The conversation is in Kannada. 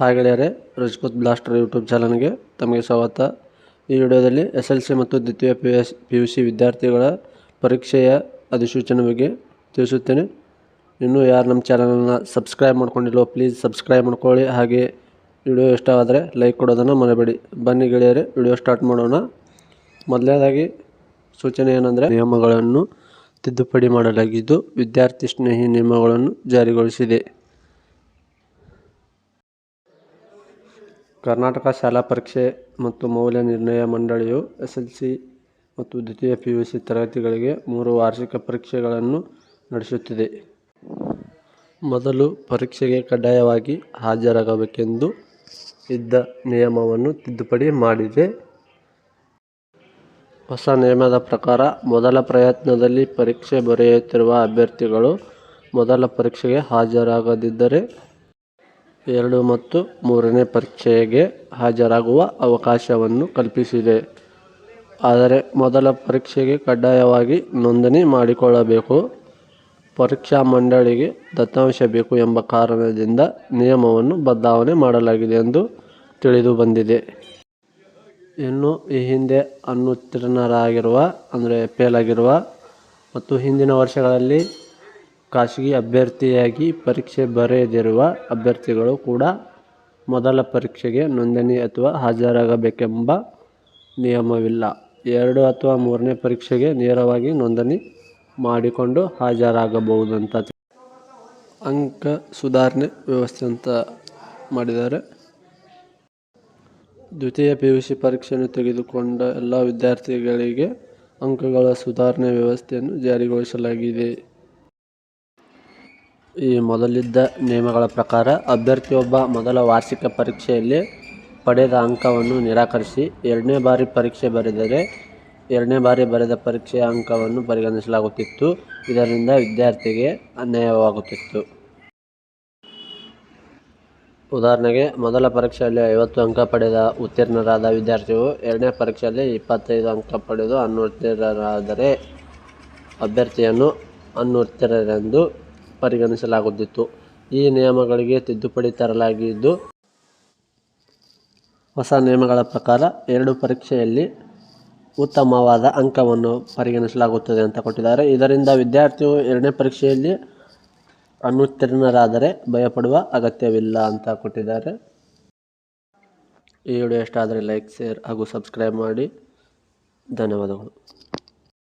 ಹಾಯ್ ಗೆಳೆಯರೆ, ರಜಪೂತ್ ಬ್ಲಾಸ್ಟರ್ ಯೂಟ್ಯೂಬ್ ಚಾನಲ್ಗೆ ತಮಗೆ ಸ್ವಾಗತ. ಈ ವಿಡಿಯೋದಲ್ಲಿ ಎಸ್ ಎಲ್ ಸಿ ಮತ್ತು ದ್ವಿತೀಯ P S P U C ವಿದ್ಯಾರ್ಥಿಗಳ ಪರೀಕ್ಷೆಯ ಅಧಿಸೂಚನೆ ಬಗ್ಗೆ ತಿಳಿಸುತ್ತೇನೆ. ಇನ್ನೂ ಯಾರು ನಮ್ಮ ಚಾನಲನ್ನು ಸಬ್ಸ್ಕ್ರೈಬ್ ಮಾಡ್ಕೊಂಡಿಲ್ಲೋ ಪ್ಲೀಸ್ ಸಬ್ಸ್ಕ್ರೈಬ್ ಮಾಡ್ಕೊಳ್ಳಿ. ಹಾಗೆ ವಿಡಿಯೋ ಇಷ್ಟ ಆದರೆ ಲೈಕ್ ಕೊಡೋದನ್ನು ಮರೆಬೇಡಿ. ಬನ್ನಿ ಗೆಳೆಯರೆ, ವಿಡಿಯೋ ಸ್ಟಾರ್ಟ್ ಮಾಡೋಣ. ಮೊದಲನೇದಾಗಿ ಸೂಚನೆ ಏನಂದರೆ, ನಿಯಮಗಳನ್ನು ತಿದ್ದುಪಡಿ ಮಾಡಲಾಗಿದ್ದು ವಿದ್ಯಾರ್ಥಿ ಸ್ನೇಹಿ ನಿಯಮಗಳನ್ನು ಜಾರಿಗೊಳಿಸಿದೆ. ಕರ್ನಾಟಕ ಶಾಲಾ ಪರೀಕ್ಷೆ ಮತ್ತು ಮೌಲ್ಯ ನಿರ್ಣಯ ಮಂಡಳಿಯು ಎಸ್ ಎಲ್ ಸಿ ಮತ್ತು ದ್ವಿತೀಯ ಪಿ ಯು ಸಿ ತರಗತಿಗಳಿಗೆ ಮೂರು ವಾರ್ಷಿಕ ಪರೀಕ್ಷೆಗಳನ್ನು ನಡೆಸುತ್ತಿದೆ. ಮೊದಲು ಪರೀಕ್ಷೆಗೆ ಕಡ್ಡಾಯವಾಗಿ ಹಾಜರಾಗಬೇಕೆಂದು ಇದ್ದ ನಿಯಮವನ್ನು ತಿದ್ದುಪಡಿ ಮಾಡಿದೆ. ಹೊಸ ನಿಯಮದ ಪ್ರಕಾರ ಮೊದಲ ಪ್ರಯತ್ನದಲ್ಲಿ ಪರೀಕ್ಷೆ ಬರೆಯುತ್ತಿರುವ ಅಭ್ಯರ್ಥಿಗಳು ಮೊದಲ ಪರೀಕ್ಷೆಗೆ ಹಾಜರಾಗದಿದ್ದರೆ ಎರಡು ಮತ್ತು ಮೂರನೇ ಪರೀಕ್ಷೆಗೆ ಹಾಜರಾಗುವ ಅವಕಾಶವನ್ನು ಕಲ್ಪಿಸಿದೆ. ಆದರೆ ಮೊದಲ ಪರೀಕ್ಷೆಗೆ ಕಡ್ಡಾಯವಾಗಿ ನೋಂದಣಿ ಮಾಡಿಕೊಳ್ಳಬೇಕು. ಪರೀಕ್ಷಾ ಮಂಡಳಿಗೆ ದತ್ತಾಂಶ ಬೇಕು ಎಂಬ ಕಾರಣದಿಂದ ನಿಯಮವನ್ನು ಬದಲಾವಣೆ ಮಾಡಲಾಗಿದೆ ಎಂದು ತಿಳಿದು ಬಂದಿದೆ. ಇನ್ನು ಈ ಹಿಂದೆ ಅನುತ್ತೀರ್ಣರಾಗಿರುವ, ಅಂದರೆ ಫೇಲ್ ಆಗಿರುವ ಮತ್ತು ಹಿಂದಿನ ವರ್ಷಗಳಲ್ಲಿ ಖಾಸಗಿ ಅಭ್ಯರ್ಥಿಯಾಗಿ ಪರೀಕ್ಷೆ ಬರೆಯದಿರುವ ಅಭ್ಯರ್ಥಿಗಳು ಕೂಡ ಮೊದಲ ಪರೀಕ್ಷೆಗೆ ನೋಂದಣಿ ಅಥವಾ ಹಾಜರಾಗಬೇಕೆಂಬ ನಿಯಮವಿಲ್ಲ. ಎರಡು ಅಥವಾ ಮೂರನೇ ಪರೀಕ್ಷೆಗೆ ನೇರವಾಗಿ ನೋಂದಣಿ ಮಾಡಿಕೊಂಡು ಹಾಜರಾಗಬಹುದಂತ ಅಂಕ ಸುಧಾರಣೆ ವ್ಯವಸ್ಥೆ ಅಂತ ಮಾಡಿದ್ದಾರೆ. ದ್ವಿತೀಯ ಪಿ ಯು ಸಿ ಪರೀಕ್ಷೆಯನ್ನು ತೆಗೆದುಕೊಂಡ ಎಲ್ಲ ವಿದ್ಯಾರ್ಥಿಗಳಿಗೆ ಅಂಕಗಳ ಸುಧಾರಣೆ ವ್ಯವಸ್ಥೆಯನ್ನು ಜಾರಿಗೊಳಿಸಲಾಗಿದೆ. ಈ ಮೊದಲಿದ್ದ ನಿಯಮಗಳ ಪ್ರಕಾರ ಅಭ್ಯರ್ಥಿಯೊಬ್ಬ ಮೊದಲ ವಾರ್ಷಿಕ ಪರೀಕ್ಷೆಯಲ್ಲಿ ಪಡೆದ ಅಂಕವನ್ನು ನಿರಾಕರಿಸಿ ಎರಡನೇ ಬಾರಿ ಪರೀಕ್ಷೆ ಬರೆದರೆ ಎರಡನೇ ಬಾರಿ ಬರೆದ ಪರೀಕ್ಷೆಯ ಅಂಕವನ್ನು ಪರಿಗಣಿಸಲಾಗುತ್ತಿತ್ತು. ಇದರಿಂದ ವಿದ್ಯಾರ್ಥಿಗೆ ಅನ್ಯಾಯವಾಗುತ್ತಿತ್ತು. ಉದಾಹರಣೆಗೆ, ಮೊದಲ ಪರೀಕ್ಷೆಯಲ್ಲಿ ಐವತ್ತು ಅಂಕ ಪಡೆದ ಉತ್ತೀರ್ಣರಾದ ವಿದ್ಯಾರ್ಥಿಯು ಎರಡನೇ ಪರೀಕ್ಷೆಯಲ್ಲಿ ಇಪ್ಪತ್ತೈದು ಅಂಕ ಪಡೆದು ಅನುತ್ತೀರ್ಣರಾದರೆ ಅಭ್ಯರ್ಥಿಯನ್ನು ಅನುತ್ತೀರ್ಣರೆಂದು ಪರಿಗಣಿಸಲಾಗುತ್ತಿತ್ತು. ಈ ನಿಯಮಗಳಿಗೆ ತಿದ್ದುಪಡಿ ತರಲಾಗಿದ್ದು, ಹೊಸ ನಿಯಮಗಳ ಪ್ರಕಾರ ಎರಡು ಪರೀಕ್ಷೆಯಲ್ಲಿ ಉತ್ತಮವಾದ ಅಂಕವನ್ನು ಪರಿಗಣಿಸಲಾಗುತ್ತದೆ ಅಂತ ಕೊಟ್ಟಿದ್ದಾರೆ. ಇದರಿಂದ ವಿದ್ಯಾರ್ಥಿಯು ಎರಡನೇ ಪರೀಕ್ಷೆಯಲ್ಲಿ ಅನುತ್ತೀರ್ಣರಾದರೆ ಭಯಪಡುವ ಅಗತ್ಯವಿಲ್ಲ ಅಂತ ಕೊಟ್ಟಿದ್ದಾರೆ. ಈ ವಿಡಿಯೋ ಇಷ್ಟ ಲೈಕ್, ಶೇರ್ ಹಾಗೂ ಸಬ್ಸ್ಕ್ರೈಬ್ ಮಾಡಿ. ಧನ್ಯವಾದಗಳು.